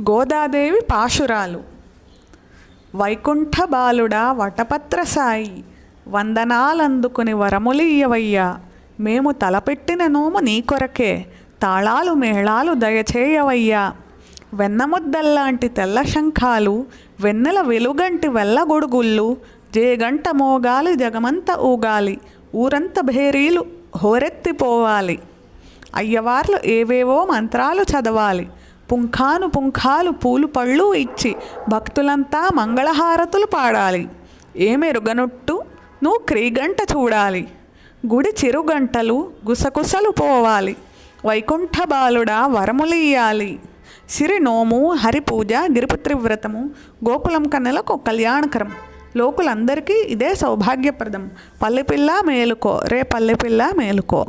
గోదాదేవి పాశురాలు. వైకుంఠ బాలుడా వటపత్ర సాయి వందనాలందుకుని వరములియ్యవయ్యా. మేము తలపెట్టిన నోము నీ కొరకే తాళాలు మేళాలు దయచేయవయ్యా. వెన్నముద్దల్లాంటి తెల్ల శంఖాలు వెన్నెల వెలుగంటి వెల్లగొడుగుళ్ళు జేగంట మోగాలి జగమంత ఊగాలి ఊరంత భేరీలు హోరెత్తిపోవాలి. అయ్యవార్లు ఏవేవో మంత్రాలు చదవాలి పుంఖాను పుంఖాలు పూలు పళ్ళు ఇచ్చి భక్తులంతా మంగళహారతులు పాడాలి. ఏమెరుగనొట్టు నువ్వు క్రీగంట చూడాలి. గుడి చిరుగంటలు గుసగుసలు పోవాలి. వైకుంఠ బాలుడా వరములియ్యాలి సిరి నోము హరిపూజ గిరిపుత్రివ్రతము వ్రతము గోకులం కన్నెలకు కళ్యాణకరం. లోకులందరికీ ఇదే సౌభాగ్యప్రదం. పల్లెపిల్ల మేలుకో రే పల్లెపిల్ల మేలుకో.